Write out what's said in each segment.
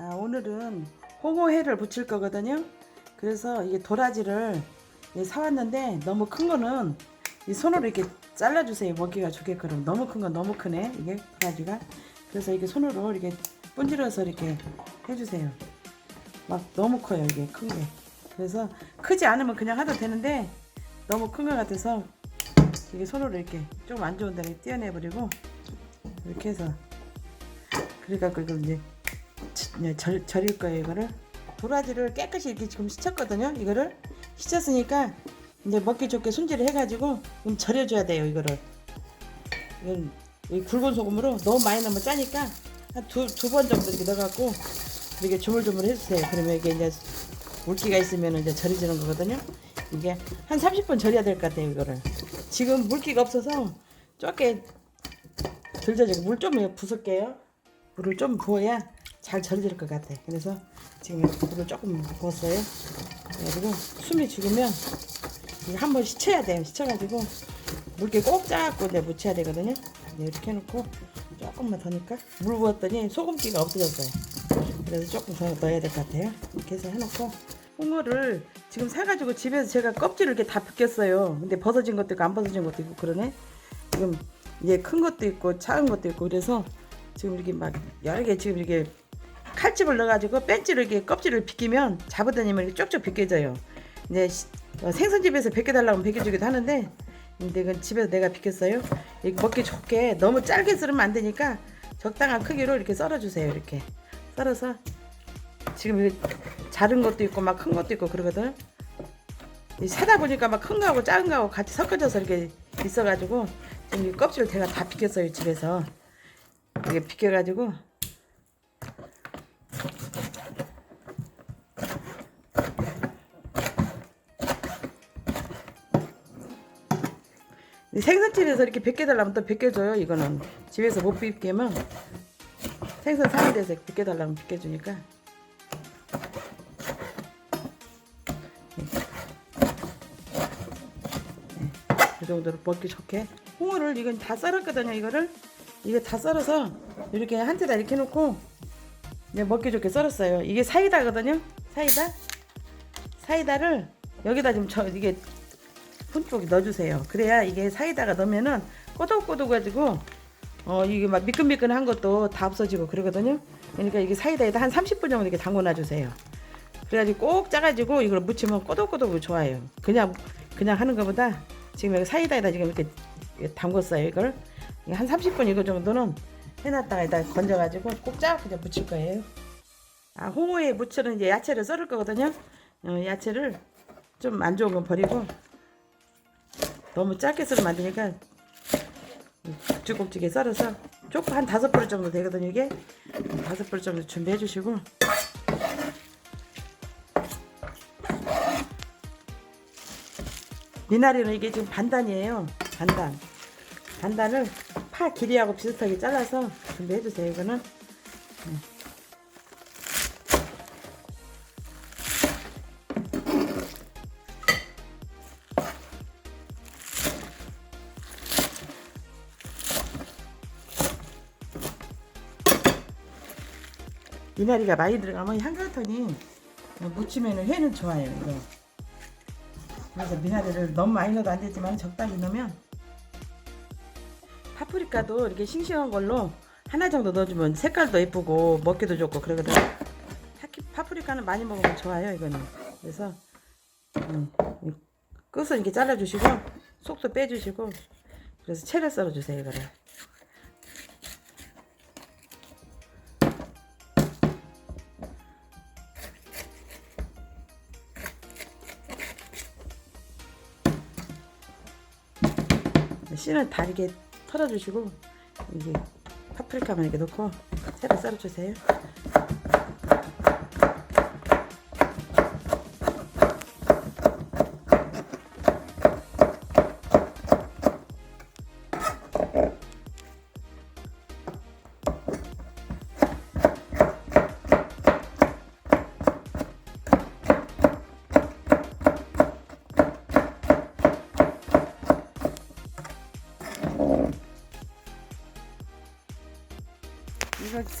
아, 오늘은 홍어회를 부칠 거거든요. 그래서 이게 도라지를 예, 사왔는데 너무 큰 거는 이 손으로 이렇게 잘라주세요. 먹기가 좋게끔. 너무 큰 건 너무 크네. 이게 도라지가. 그래서 이게 손으로 이렇게 분질러서 이렇게 해주세요. 막 너무 커요. 이게 큰 게. 그래서 크지 않으면 그냥 해도 되는데 너무 큰 것 같아서 이게 손으로 이렇게 좀 안 좋은 데를 떼어내버리고 이렇게 해서 그러니까 그리고 이제 네, 절, 절일 거예요 이거를. 도라지를 깨끗이 이렇게 지금 씻었거든요 이거를. 씻었으니까 이제 먹기 좋게 손질을 해가지고 좀 절여줘야 돼요 이거를. 이건 이 굵은 소금으로 너무 많이 넣으면 짜니까 한 두 두 번 정도 이렇게 넣어갖고 이렇게 조물조물 해주세요. 그러면 이게 이제 물기가 있으면 이제 절여지는 거거든요. 이게 한 30분 절여야 될 것 같아요 이거를. 지금 물기가 없어서 적게 들져지고 물 좀 부을게요. 물을 좀 부어야 잘 절여질 것 같아. 그래서 지금 물을 조금 부었어요. 그래가지고 숨이 죽으면 한번 씻어야 돼요. 씻어가지고 물기 꼭 짜갖고 이제 묻혀야 되거든요. 네, 이렇게 해놓고 조금만 더 넣을까? 물 부었더니 소금기가 없어졌어요. 그래서 조금 더 넣어야 될 것 같아요. 이렇게 해서 해놓고 홍어를 지금 사가지고 집에서 제가 껍질을 이렇게 다 벗겼어요. 근데 벗어진 것도 있고 안 벗어진 것도 있고 그러네. 지금 이제 큰 것도 있고 작은 것도 있고 그래서 지금 이렇게 막 여러 개 지금 이렇게 칼집을 넣어가지고 뺀지를 이렇게 껍질을 벗기면 잡아다니면 쪽쪽 벗겨져요. 이제 시- 어, 생선집에서 벗겨달라고 벗겨주기도 하는데 근데 이건 집에서 내가 벗겼어요. 이렇게 먹기 좋게 너무 짧게 썰으면 안 되니까 적당한 크기로 이렇게 썰어주세요. 이렇게 썰어서 지금 이게 자른 것도 있고 막 큰 것도 있고 그러거든. 이 사다 보니까 막 큰 거하고 작은 거하고 같이 섞어져서 이렇게 있어가지고 지금 이 껍질을 제가 다 벗겼어요 집에서. 이게 비켜가지고 생선집에서 이렇게 벗겨달라면 또 벗겨줘요 이거는. 집에서 못 벗기면 생선 사는 데서 벗겨달라면 벗겨주니까. 이 정도로 먹기 좋게. 홍어를 이건 다 썰었거든요 이거를. 이게 다 썰어서 이렇게 한 테다 이렇게 놓고 이제 먹기 좋게 썰었어요. 이게 사이다거든요. 사이다. 사이다를 여기다 좀저 이게 푼쪽 넣어주세요. 그래야 이게 사이다가 넣으면은 꼬독꼬독해지고 어 이게 막 미끈미끈한 것도 다 없어지고 그러거든요. 그러니까 이게 사이다에다 한 30분 정도 이렇게 담궈 놔주세요. 그래가지고 꼭 짜가지고 이걸 무치면 꼬독꼬독 좋아요. 그냥 그냥 하는 것보다 지금 여기 사이다에다 지금 이렇게 담궜어요 이걸. 한 30분 이거 정도는 해놨다가 일단 건져가지고 꼭 짜고 그냥 무칠 거예요. 아 홍어에 무치는 이제 야채를 썰을 거거든요. 어, 야채를 좀 안 좋은 건 버리고 너무 짧게 썰으면 안 되니까 굵직굵직하게 썰어서 조금 한 다섯 그릇 정도 되거든요 이게. 다섯 그릇 정도 준비해 주시고. 미나리는 이게 지금 반단이에요. 반단. 반단을 파 길이하고 비슷하게 잘라서 준비해 주세요 이거는 미나리가 많이 들어가면 향긋하니 무치면 회는 좋아요 이거. 그래서 미나리를 너무 많이 넣어도 안 되지만 적당히 넣으면 파프리카도 이렇게 싱싱한 걸로 하나 정도 넣어주면 색깔도 예쁘고 먹기도 좋고 그러거든. 파프리카는 많이 먹으면 좋아요 이거는. 그래서 음, 이 끝을 이렇게 잘라주시고 속도 빼주시고 그래서 채를 썰어주세요 이거를 씨는 다 이렇게 털어주시고 이게 파프리카만 이렇게 넣고 채를 썰어주세요.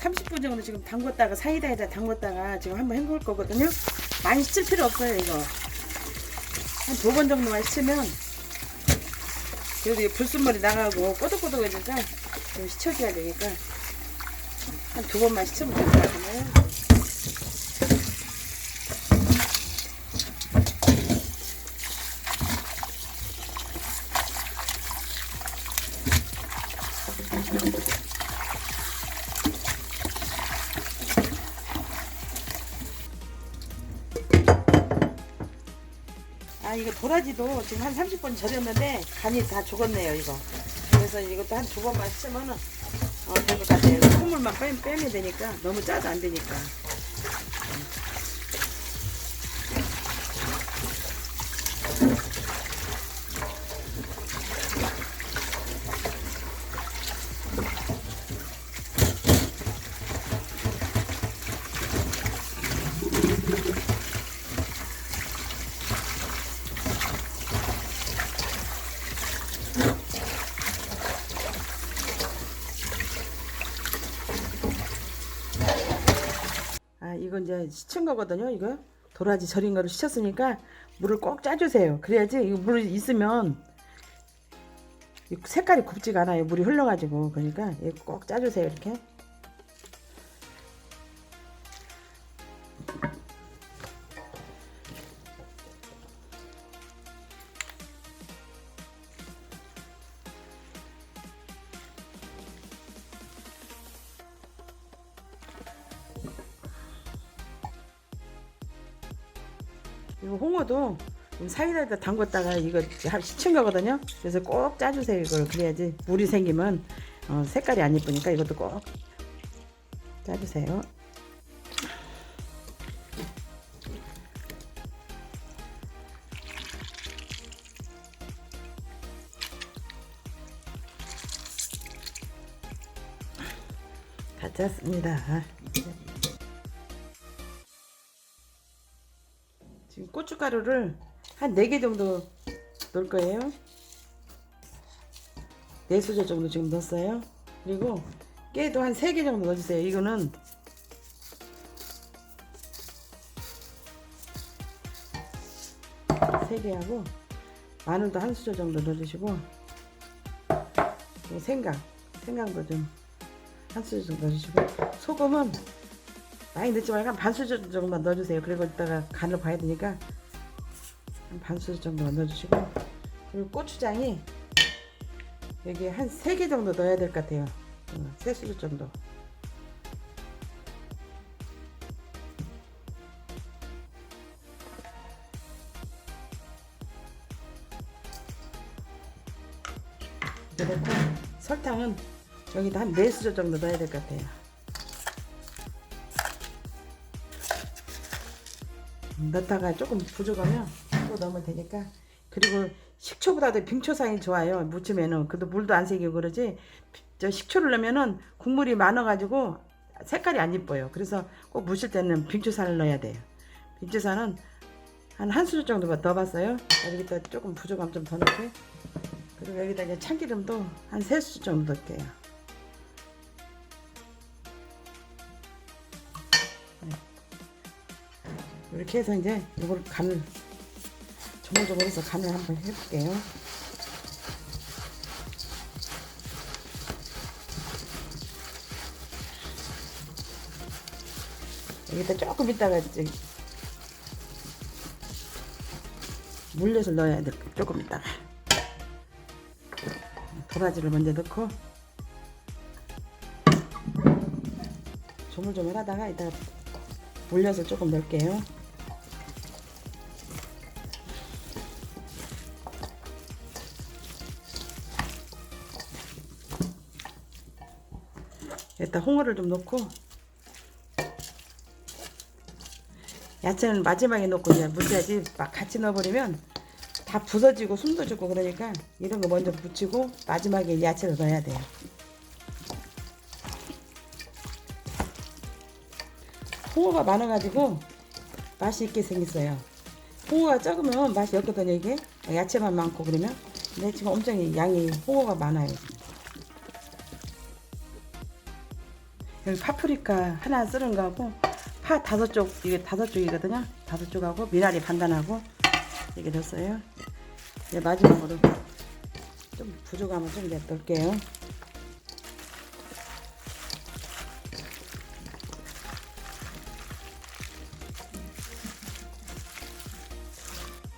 30분 정도 지금 담궜다가 사이다에다 담궜다가 지금 한번 헹굴 거거든요. 많이 씻을 필요 없어요 이거. 한 두 번 정도만 씻으면 그래도 이 불순물이 나가고 꼬독꼬독해지니까 좀 씻혀줘야 되니까 한 두 번만 씻으면 될 것 같아요. 아 이거 도라지도 지금 한 30분 절였는데 간이 다 죽었네요 이거. 그래서 이것도 한 두 번만 씻으면은 어, 될 것 같아요. 콧물만 빼, 빼면 되니까 너무 짜도 안 되니까 아 이거 이제 씻은 거거든요 이거. 도라지 절인 거를 씻었으니까 물을 꼭 짜주세요. 그래야지 이거 물 있으면 이 색깔이 굽지가 않아요. 물이 흘러가지고. 그러니까 꼭 짜주세요 이렇게 이거 홍어도 사이다에다 담궜다가 이거 한 시친 거거든요. 그래서 꼭 짜주세요 이걸 그래야지 물이 생기면 어, 색깔이 안 예쁘니까 이것도 꼭 짜주세요. 다 짰습니다. 고춧가루를 한 4개 정도 넣을 거예요. 4수저 정도 지금 넣었어요. 그리고 깨도 한 3개 정도 넣어주세요. 이거는 세개 하고 마늘도 한 수저 정도 넣어주시고 생강, 생강도 좀 한 수저 정도 넣어주시고 소금은 많이 넣지 말고 한 반 수저 정도만 넣어주세요. 그리고 이따가 간을 봐야 되니까 한 반 수저 정도만 넣어주시고 그리고 고추장이 여기 한세개 정도 넣어야 될 것 같아요. 어, 세 수저 정도. 넣고 설탕은 여기다 한네 수저 정도 넣어야 될 것 같아요. 넣다가 조금 부족하면 또 넣으면 되니까. 그리고 식초보다도 빙초상이 좋아요. 무치면은 그래도 물도 안 새기고 그러지. 저 식초를 넣으면은 국물이 많아가지고 색깔이 안 이뻐요. 그래서 꼭 무실 때는 빙초산을 넣어야 돼요. 빙초산은 한 한 수저 정도만 넣어봤어요. 여기다 조금 부족하면 좀더 넣게. 그리고 여기다 이제 참기름도 한 세 수저 정도 넣을게요. 이렇게 해서 이제 이걸 간을 조물조물 해서 간을 한번 해볼게요. 여기다 조금 있다가 이제 물엿을 넣어야 돼. 조금 있다가 도라지를 먼저 넣고 조물조물 하다가 이따가 물엿을 조금 넣을게요. 일단 홍어를 좀 넣고 야채는 마지막에 넣고 이제 무쳐야지 막 같이 넣어버리면 다 부서지고 숨도 죽고 그러니까 이런 거 먼저 묻히고 마지막에 야채를 넣어야 돼요. 홍어가 많아가지고 맛이 있게 생겼어요. 홍어가 적으면 맛이 없거든요 이게 야채만 많고 그러면 근데 지금 엄청 양이 홍어가 많아요. 여기 파프리카 하나 쓰는 거하고 파 다섯 쪽 이게 다섯 쪽이거든요. 다섯 쪽하고 미나리 반단하고 이게 넣었어요. 이제 마지막으로 좀 부족하면 좀 넣을게요.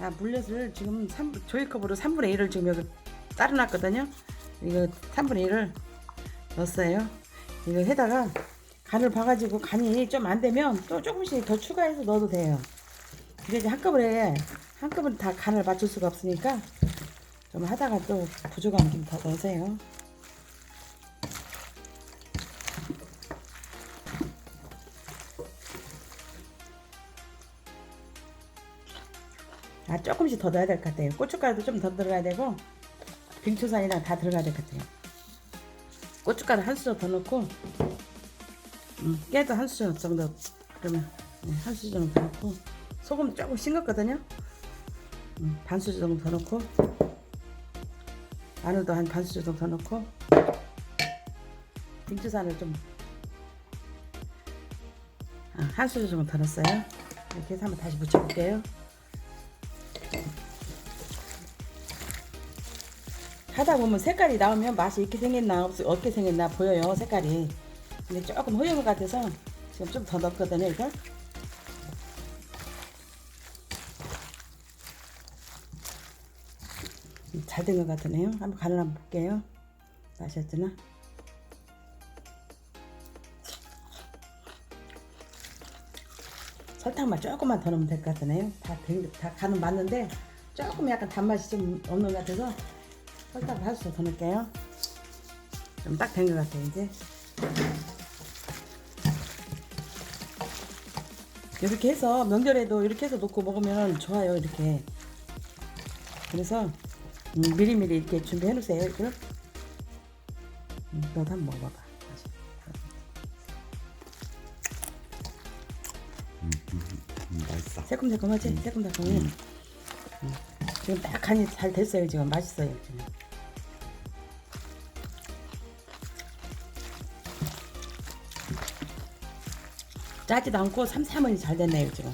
아, 물엿을 지금 3, 조이컵으로 3분의 1을 지금 여기 따로 놨거든요. 이거 3분의 1을 넣었어요. 이거 해다가 간을 봐가지고 간이 좀 안 되면 또 조금씩 더 추가해서 넣어도 돼요. 근데 이제 한꺼번에 한꺼번에 다 간을 맞출 수가 없으니까 좀 하다가 또 부족하면 좀 더 넣으세요. 아 조금씩 더 넣어야 될 것 같아요. 고춧가루도 좀 더 들어가야 되고 빙초산이랑 다 들어가야 될 것 같아요. 고춧가루 한 수저 더 넣고 음, 깨도 한 수저 정도 그러면 네, 한 수저 정도 더 넣고 소금 조금 싱겁거든요. 음, 반 수저 정도 더 넣고 마늘도 한반 수저 정도 더 넣고 빙초산을 좀 아, 한 수저 정도 더 넣었어요. 이렇게 해서 한번 다시 묻혀볼게요. 하다 보면 색깔이 나오면 맛이 이렇게 생겼나 없- 어떻게 생겼나 보여요 색깔이. 근데 조금 허연 것 같아서 지금 좀 더 넣었거든요 이걸 잘된 것 같으네요. 한번 간을 한번 볼게요. 맛이 어쩌나? 설탕만 조금만 더 넣으면 될 것 같으네요. 다, 된- 다 간은 맞는데 조금 약간 단맛이 좀 없는 것 같아서 설탕을 한 수저 더 넣을게요. 좀 딱 된 것 같아요, 이제. 이렇게 해서 명절에도 이렇게 해서 놓고 먹으면 좋아요, 이렇게. 그래서 음, 미리미리 이렇게 준비해 놓으세요, 이걸. 음, 너도 한번 먹어봐. 다시. 음, 맛있어. 새콤새콤하지? 새콤달콤해. 음. 지금 딱 간이 잘 됐어요, 지금. 맛있어요, 지금. 짜지도 않고 삼삼은이 잘 됐네요, 지금.